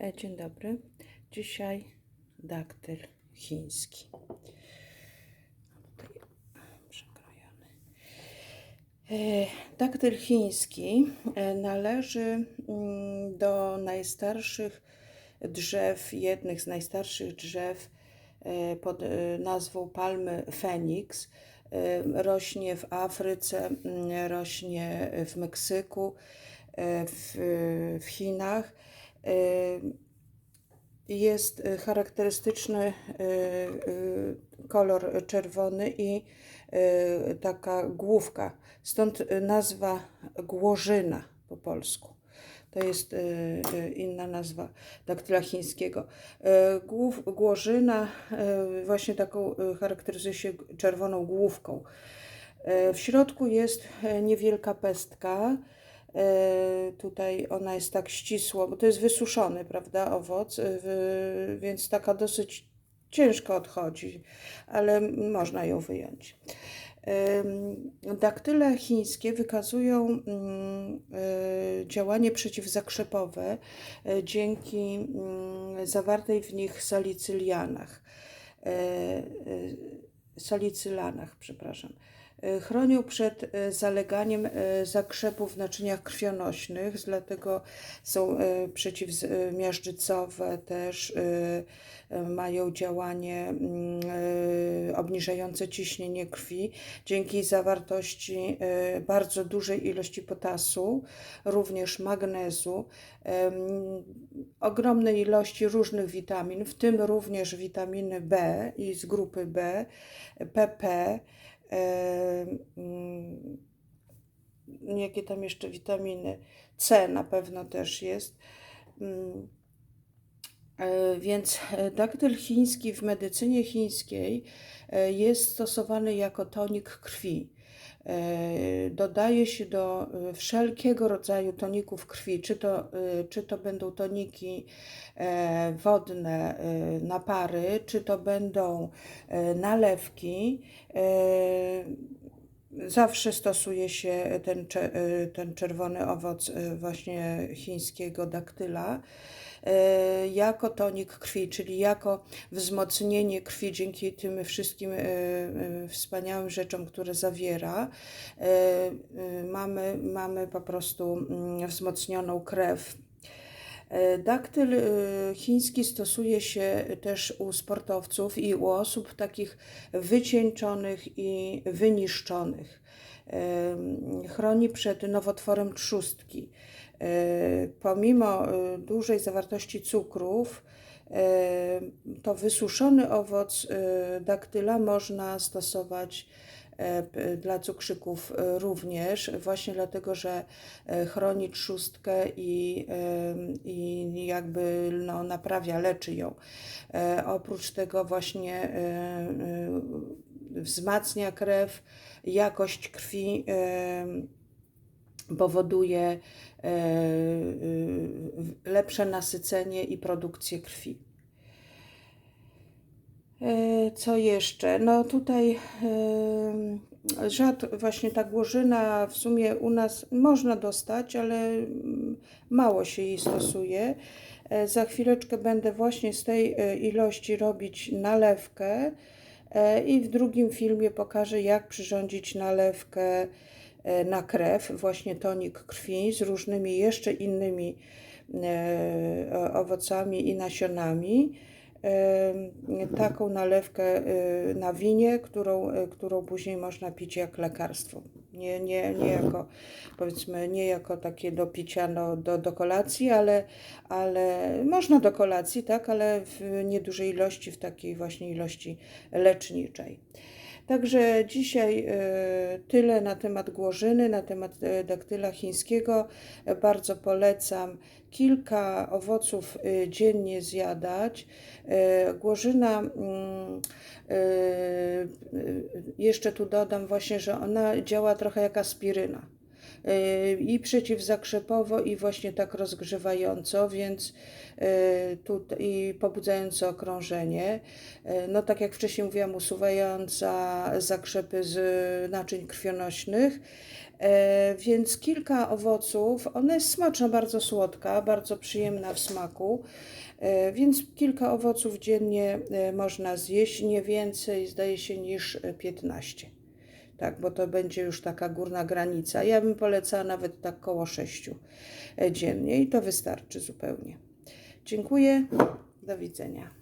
E, Dzień dobry. Dzisiaj daktyl chiński. Tutaj przekrojony. E, Daktyl chiński e, należy mm, do najstarszych drzew, jednych z najstarszych drzew pod nazwą palmy Feniks. Rośnie w Afryce, mm, rośnie w Meksyku, w, w Chinach. E, Jest e, charakterystyczny e, kolor czerwony i taka główka. Stąd nazwa głożyna po polsku. To jest inna nazwa daktyla chińskiego. Głów, głożyna właśnie taką charakteryzuje się czerwoną główką. W środku jest niewielka pestka. E, Tutaj ona jest tak ścisło, bo to jest wysuszony, prawda, owoc, e, więc taka dosyć ciężko odchodzi, ale można ją wyjąć. Em, Daktyle chińskie wykazują mm, e, działanie przeciwzakrzepowe e, dzięki mm, zawartej w nich salicylianach. E, e, Salicylanach, przepraszam. E, Chronią przed e, zaleganiem e, zakrzepów w naczyniach krwionośnych, dlatego są przeciwmiażdżycowe też, mają działanie mm, obniżające ciśnienie krwi. Dzięki zawartości bardzo dużej ilości potasu, również magnezu, ogromnej ilości różnych witamin, w tym również witaminy B i z grupy B, PP, jakie tam jeszcze witaminy, C na pewno też jest. Mm, E, Więc e, daktyl chiński w medycynie chińskiej e, jest stosowany jako tonik krwi. E, Dodaje się do e, wszelkiego rodzaju toników krwi, czy to, e, czy to będą toniki e, wodne, e, napary, czy to będą e, nalewki. Zawsze stosuje się ten, e, ten czerwony owoc e, właśnie chińskiego daktyla e, jako tonik krwi, czyli jako wzmocnienie krwi dzięki tym wszystkim wspaniałym rzeczom, które zawiera. Mamy, mamy po prostu mm, wzmocnioną krew. Daktyl e, chiński stosuje się też u sportowców i u osób takich wycieńczonych i wyniszczonych. Chroni przed nowotworem trzustki. E, Pomimo e, dużej zawartości cukrów, e, to wysuszony owoc e, daktyla można stosować dla cukrzyków e, również, właśnie dlatego, że e, chroni trzustkę i, i jakby no, naprawia, leczy ją. E, Oprócz tego właśnie e, e, wzmacnia krew, jakość krwi powoduje e, e, lepsze nasycenie i produkcję krwi. E, Co jeszcze? No tutaj rzad, właśnie ta głożyna w sumie u nas można dostać, ale mało się jej stosuje. E, Za chwileczkę będę właśnie z tej e, ilości robić nalewkę e, i w drugim filmie pokażę, jak przyrządzić nalewkę e, na krew, właśnie tonik krwi z różnymi jeszcze innymi e, owocami i nasionami e, taką nalewkę e, na winie, którą, e, którą później można pić jak lekarstwo. Nie, nie, nie jako, powiedzmy, nie jako takie do picia no, do, do kolacji, ale, ale można do kolacji, tak, ale w niedużej ilości, w takiej właśnie ilości leczniczej. Także dzisiaj e, tyle na temat głożyny, na temat e, daktyla chińskiego. E, Bardzo polecam kilka owoców dziennie zjadać. Głożyna, mm, jeszcze tu dodam właśnie, że ona działa trochę jak aspiryna i przeciwzakrzepowo, i właśnie tak rozgrzewająco, więc e, tu, i pobudzająco okrążenie. E, No tak jak wcześniej mówiłam, usuwająca zakrzepy z naczyń krwionośnych więc kilka owoców, ona jest smaczna, bardzo słodka, bardzo przyjemna w smaku, więc kilka owoców dziennie można zjeść, nie więcej zdaje się niż e, 15. Tak, bo to będzie już taka górna granica. Ja bym polecała nawet tak koło 6 dziennie i to wystarczy zupełnie. Dziękuję, do widzenia.